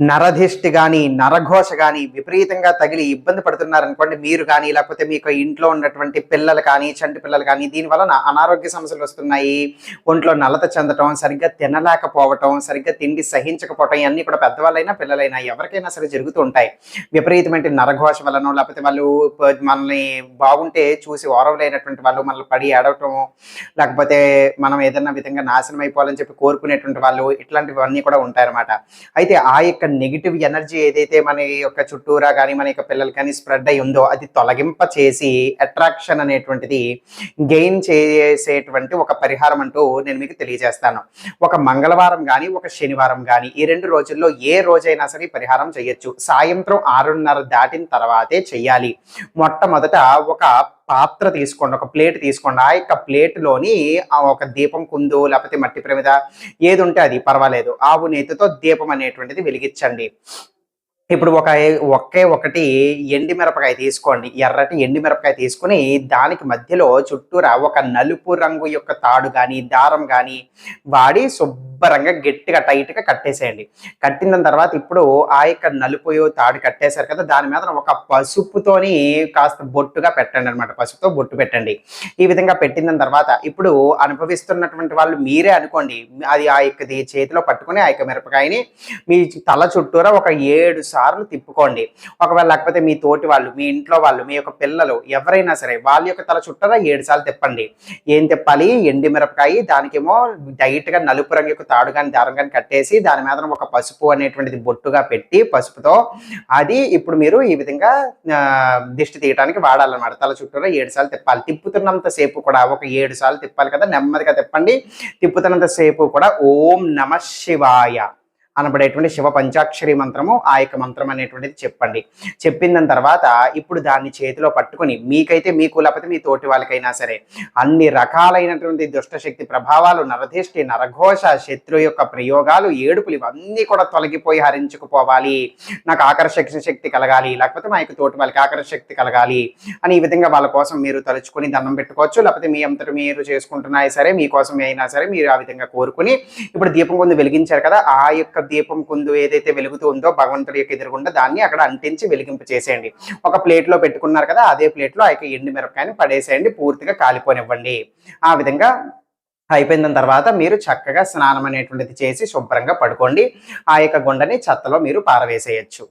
నరధిష్టి కానీ నరఘోష కానీ విపరీతంగా తగిలి ఇబ్బంది పడుతున్నారనుకోండి మీరు కానీ లేకపోతే మీకు ఇంట్లో ఉన్నటువంటి పిల్లలు కానీ చంటి పిల్లలు కానీ దీనివల్ల అనారోగ్య సమస్యలు వస్తున్నాయి. ఒంట్లో నలత చెందటం సరిగ్గా తినలేకపోవటం సరిగ్గా తిండి సహించకపోవటం ఇవన్నీ కూడా పెద్దవాళ్ళైనా పిల్లలైనా ఎవరికైనా సరే జరుగుతూ ఉంటాయి. విపరీతమైన నరఘోష వలన లేకపోతే వాళ్ళు మనల్ని బాగుంటే చూసి ఓరవలేనటువంటి వాళ్ళు మనల్ని పడి ఏడవటం లేకపోతే మనం ఏదైనా విధంగా నాశనం అయిపోవాలని చెప్పి కోరుకునేటువంటి వాళ్ళు ఇట్లాంటివన్నీ కూడా ఉంటాయన్నమాట. అయితే ఆ యొక్క నెగిటివ్ ఎనర్జీ ఏదైతే మన యొక్క చుట్టూరా కానీ మన యొక్క పిల్లలు కానీ స్ప్రెడ్ అయి ఉందో అది తొలగింప చేసి అట్రాక్షన్ అనేటువంటిది గెయిన్ చేసేటువంటి ఒక పరిహారం అంటూ నేను మీకు తెలియజేస్తాను. ఒక మంగళవారం కానీ ఒక శనివారం కానీ ఈ రెండు రోజుల్లో ఏ రోజైనా సరే పరిహారం చేయొచ్చు. సాయంత్రం ఆరున్నర దాటిన తర్వాతే చెయ్యాలి. మొట్టమొదట ఒక పాత్ర తీసుకోండి ఒక ప్లేట్ తీసుకోండి. ఆ యొక్క ప్లేట్లోని ఆ ఒక దీపం కుందు లేకపోతే మట్టి ప్రమిద ఏది ఉంటే అది పర్వాలేదు. ఆవు నేతితో దీపం అనేటువంటిది వెలిగించండి. ఇప్పుడు ఒక ఒకే ఒకటి ఎండి మిరపకాయ తీసుకోండి. ఎర్రటి ఎండి మిరపకాయ తీసుకుని దానికి మధ్యలో చుట్టూరా ఒక నలుపు రంగు యొక్క తాడు కానీ దారం కానీ వాడి శుభ్రంగా గట్టిగా టైట్గా కట్టేసేయండి. కట్టిన తర్వాత ఇప్పుడు ఆ యొక్క నలుపు తాడు కట్టేశారు కదా దాని మీద ఒక పసుపుతోని కాస్త బొట్టుగా పెట్టండి అనమాట పసుపుతో బొట్టు పెట్టండి. ఈ విధంగా పెట్టిన తర్వాత ఇప్పుడు అనుభవిస్తున్నటువంటి వాళ్ళు మీరే అనుకోండి అది ఆ యొక్కది చేతిలో పట్టుకుని ఆ యొక్క మిరపకాయని మీ తల చుట్టూరా ఒక ఏడు సార్లు తిప్పుకోండి. ఒకవేళ లేకపోతే మీ తోటి వాళ్ళు మీ ఇంట్లో వాళ్ళు మీ యొక్క పిల్లలు ఎవరైనా సరే వాళ్ళ యొక్క తల చుట్టూరా ఏడు సార్లు తిప్పండి. ఏం తిప్పాలి? ఎండి మిరపకాయ దానికేమో డైట్గా నలుపు రంగు యొక్క తాడు కానీ దారం కానీ కట్టేసి దాని మీద ఒక పసుపు అనేటువంటిది బొట్టుగా పెట్టి పసుపుతో అది ఇప్పుడు మీరు ఈ విధంగా దిష్టి తీయడానికి వాడాలన్నమాట. తల చుట్టూరా ఏడు సార్లు తిప్పాలి. తిప్పుతున్నంత సేపు కూడా ఒక ఏడు సార్లు తిప్పాలి కదా. నెమ్మదిగా తిప్పండి. తిప్పుతున్నంత సేపు కూడా ఓం నమ శివాయ. అనబడేటువంటి శివ పంచాక్షరి మంత్రము ఆ యొక్క మంత్రం అనేటువంటిది చెప్పండి. చెప్పిన తర్వాత ఇప్పుడు దాన్ని చేతిలో పట్టుకొని మీకైతే మీకు లేకపోతే మీ తోటి వాళ్ళకైనా సరే అన్ని రకాలైనటువంటి దుష్టశక్తి ప్రభావాలు నరధిష్టి నరఘోష శత్రు యొక్క ప్రయోగాలు ఏడుపులు ఇవన్నీ కూడా తొలగిపోయి హరించుకుపోవాలి. నాకు ఆకర్షక శక్తి కలగాలి లేకపోతే మా యొక్క తోటి వాళ్ళకి ఆకర్షక శక్తి కలగాలి అని ఈ విధంగా వాళ్ళ కోసం మీరు తలుచుకొని దండం పెట్టుకోవచ్చు. లేకపోతే మీ అంతటి మీరు చేసుకుంటున్నా సరే మీకోసం అయినా సరే మీరు ఆ విధంగా కోరుకుని ఇప్పుడు దీపం కొంత వెలిగించారు కదా ఆ యొక్క దీపం కుందు ఏదైతే వెలుగుతూ ఉందో భగవంతుడి యొక్క ఎదురుగుండా దాన్ని అక్కడ అంటించి వెలిగింపు చేసేయండి. ఒక ప్లేట్లో పెట్టుకున్నారు కదా అదే ప్లేట్లో ఆ యొక్క ఎండు మిరపకాయని పడేసేయండి పూర్తిగా కాలిపోనివ్వండి. ఆ విధంగా అయిపోయిన తర్వాత మీరు చక్కగా స్నానం అనేటువంటిది చేసి శుభ్రంగా పడుకోండి. ఆ యొక్క గుండని చెత్తలో మీరు పారవేసేయచ్చు.